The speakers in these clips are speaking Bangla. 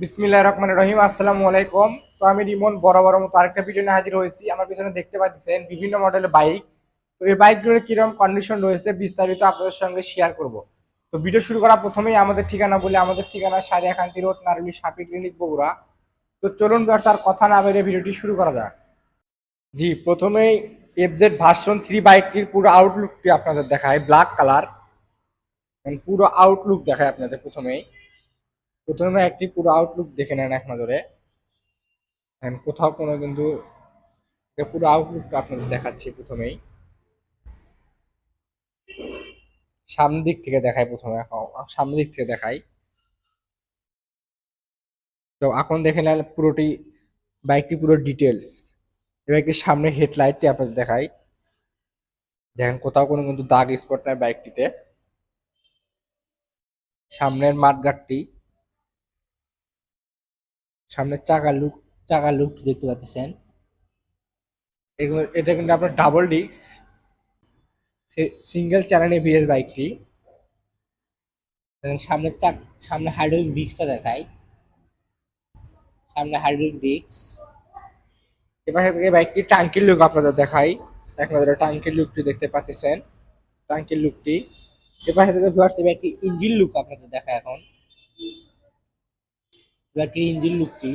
বিসমিল্লাহ রহমান রহিম, আসসালামু আলাইকুম। তো আমি রিমন বড় মতো আরেকটা ভিডিও নিয়ে হাজির হয়েছি। আমার পিছনে দেখতে পাচ্ছেন বিভিন্ন মডেলের বাইক তো এই বাইকগুলোর কীরকম কন্ডিশন রয়েছে বিস্তারিত আপনাদের সঙ্গে শেয়ার করব। তো ভিডিও শুরু করা প্রথমেই আমাদের ঠিকানা বলে। আমাদের ঠিকানা Sariakandi road, নারুলি সাপি clinic, Bogura. তো চলুন তার কথা না বেরিয়ে ভিডিওটি শুরু করা যাক। জি, প্রথমেই এফজেড ভার্সন থ্রি বাইকটির পুরো আউটলুকটি আপনাদের দেখায় ব্ল্যাক কালার পুরো আউটলুক দেখায় আপনাদের প্রথমেই। প্রথমে একটি পুরো আউটলুক দেখে নেন এক নজরে। কোথাও কোনো কিন্তু পুরো আউটলুকটা আপনাদের দেখাচ্ছি প্রথমেই। সামনের দিক থেকে দেখাই প্রথমে সামনের দিক থেকে দেখাই। তো এখন দেখে নেন পুরোটি বাইকটি পুরো ডিটেলস এবার একটি সামনে হেডলাইটটি আপনাদের দেখাই। দেখেন কোথাও কোনো কিন্তু দাগ স্পট নাই বাইকটিতে। সামনের মাঠগাটটি সামনের চাকা লুক চাকা লুক দেখতে পাচ্ছেন। এটা কিন্তু আপনার double disc single channel ABS বাইকটি সামনের চাক সামনে হাইড্রোলিক ডিস্কটা দেখাই। সামনে হাইড্রোলিক ডিস্ক এবার থেকে বাইকটি টাঙ্কির লুক আপনাদের দেখাই। এক নজরে টাঙ্কির লুকটি দেখতে পাচ্ছেন। টাঙ্কির লুকটি এবার থেকে ভিউয়ার্স এই বাইকটি ইঞ্জিন লুক আপনাদের দেখায় এখন। ব্যাটারি ইঞ্জিন লুকটি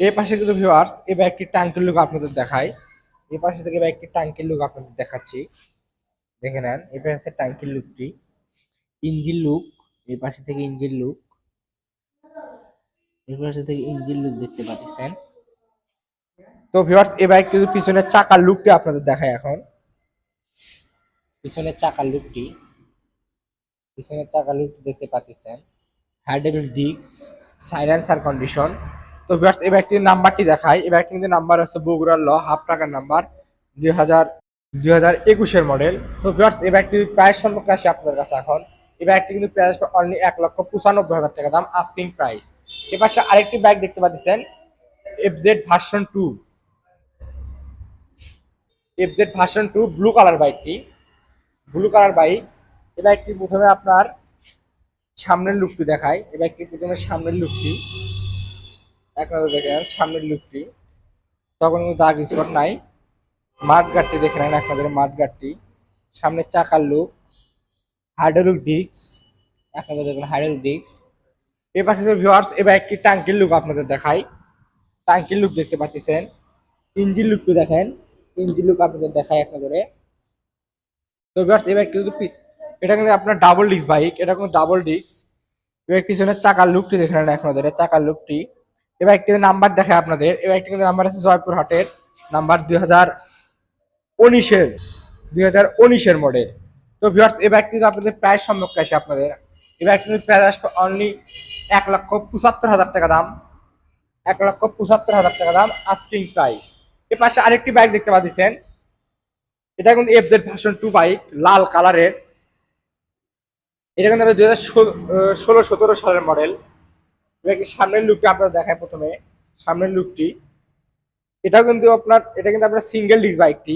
এই পাশে কিন্তু ভিউয়ার্স এই বাইকটি ট্যাঙ্কের লুক আপনাদের দেখায় এই পাশে থেকে বাইকটি ট্যাঙ্কের লুক আপনাদের দেখাচ্ছি। দেখে নেন এই পাশে ট্যাঙ্কের লুকটি ইঞ্জিন লুক এই পাশে থেকে ইঞ্জিন লুক এই পাশে থেকে ইঞ্জিন লুক দেখতে পাচ্ছেন। তো ভিউয়ার্স এই বাইকটি পিছনের চাকার লুকটি আপনাদের দেখায় এখন। পিছনের চাকার লুকটি পিছনের চাকার লুকটি দেখতে পাচ্ছেন। Hydraulic disc silencer condition. তো ভিউয়ার্স এই ব্যক্তির নাম্বারটি দেখাই। এই ব্যক্তির নাম্বার হচ্ছে বগুড়ার ল হাফ টাকার নাম্বার, দুই হাজার দুই হাজার একুশের মডেল তো ভিউয়ার্স এই ব্যক্তির প্রাইস সম্পর্কে আসে আপনাদের কাছে এখন। এই ব্যাগটি কিন্তু প্রাইস অনলি এক লক্ষ পঁচানব্বই হাজার টাকা, দাম আস্কিং প্রাইস এ পাশে আরেকটি ব্যাগ দেখতে পাচ্ছেন FZ version two FZ version two blue colour বাইকটি ব্লু কালার বাইক এই বাইকটি প্রথমে আপনার সামনের লুকটি দেখায় এবার একটি প্রথমে সামনের লুকটি? এক নজর দেখে নেন, সামনের লুকটি। তখন কিন্তু দাগ স্পট নাই। মাঠ গাটটি দেখে নেন, এক নজরে মাঠ গাটটি সামনের চাকার লুক হাইড্রোলিক ডিস্ক এক নজরে দেখুন হাইড্রোলিক ডিস্ক এ পাশে ভিউয়ার্স এবার একটি টাঙ্কির লুক আপনাদের দেখাই। টাঙ্কির লুক দেখতে পাচ্ছেন। ইঞ্জিন লুকটি দেখেন। ইঞ্জিন লুক আপনাদের দেখায় এক নজরে। তো ভিউয়ার্স এবার একটু এটা কিন্তু আপনার ডাবল ডিস্ক বাইক এটা কিন্তু ডাবল ডিস্ক এবার পিছনের চাকার লুকটি দেখে নেন এক নজরে চাকার লুকটি এবার একটি নাম্বার দেখে আপনাদের, এবার একটি কিন্তু নাম্বার আছে জয়পুর হাটের নাম্বার দুই হাজার উনিশের, দুই হাজার উনিশের মডেল তো ভিউয়ার্স এবার কিন্তু আপনাদের প্রায় সম্পর্কে আসে আপনাদের। এবার কিন্তু প্রায় আসবে অনলি এক লক্ষ পঁচাত্তর হাজার টাকা দাম। এক লক্ষ পঁচাত্তর হাজার টাকা দাম আস্কিং প্রাইস এ পাশে আরেকটি বাইক দেখতে পাচ্ছেন। এটা কিন্তু F FZ version two bike লাল কালারের এটা কিন্তু দুই হাজার ষোলো সতেরো সালের মডেল সামনের লুকটি আপনার দেখায় প্রথমে? সামনের লুকটি এটাও কিন্তু আপনার, এটা কিন্তু আপনার সিঙ্গেল ডিস্ক বাইকটি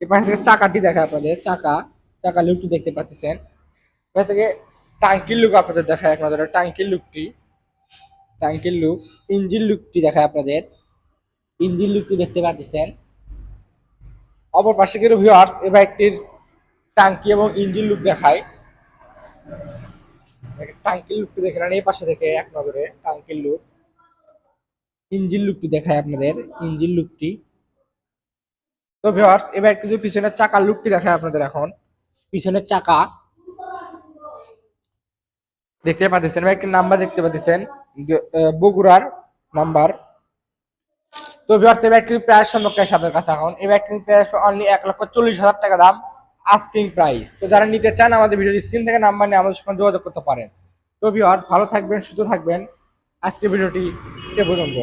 এপাশ থেকে চাকাটি দেখায় আপনাদের, চাকা চাকা লুকটি দেখতে পাচ্ছেন। এবার থেকে টাঙ্কির লুক আপনাদের দেখায় আপনাদের টাঙ্কির লুকটি টাঙ্কির লুক ইঞ্জিন লুকটি দেখায় আপনাদের। ইঞ্জিন লুকটি দেখতে পাচ্ছেন। অপর পাশে কিন্তু ভিউয়ার্স এই বাইকটির টাঙ্কি এবং ইঞ্জিন লুক দেখায়। টাঙ্কির লুকটি দেখে নেন, এই পাশে থেকে এক নজরে টাঙ্কির লুক। ইঞ্জিন লুকটি দেখায় আপনাদের, ইঞ্জিন লুকটি। তো ভিউয়ার্স, এবার কিছু পিছনের চাকার লুকটি দেখায় আপনাদের এখন। পিছনের চাকা। দেখতে পাচ্ছেন একটি নাম্বার দেখতে পাচ্ছেন বগুড়ার নাম্বার। তো ভিউয়ার্স, এবার একটি প্রাইস সম্পর্কে আপনাদের কাছে এখন। এবার একটি প্রাইস অনলি এক লক্ষ চল্লিশ হাজার টাকা দাম। আস্কিং প্রাইস তো যারা নিতে চান আমাদের ভিডিওর স্ক্রিন থেকে নাম্বার নিয়ে আমাদের সঙ্গে যোগাযোগ করতে পারেন। তো ভিওর ভালো থাকবেন, সুস্থ থাকবেন। আজকে ভিডিওটি এ পর্যন্ত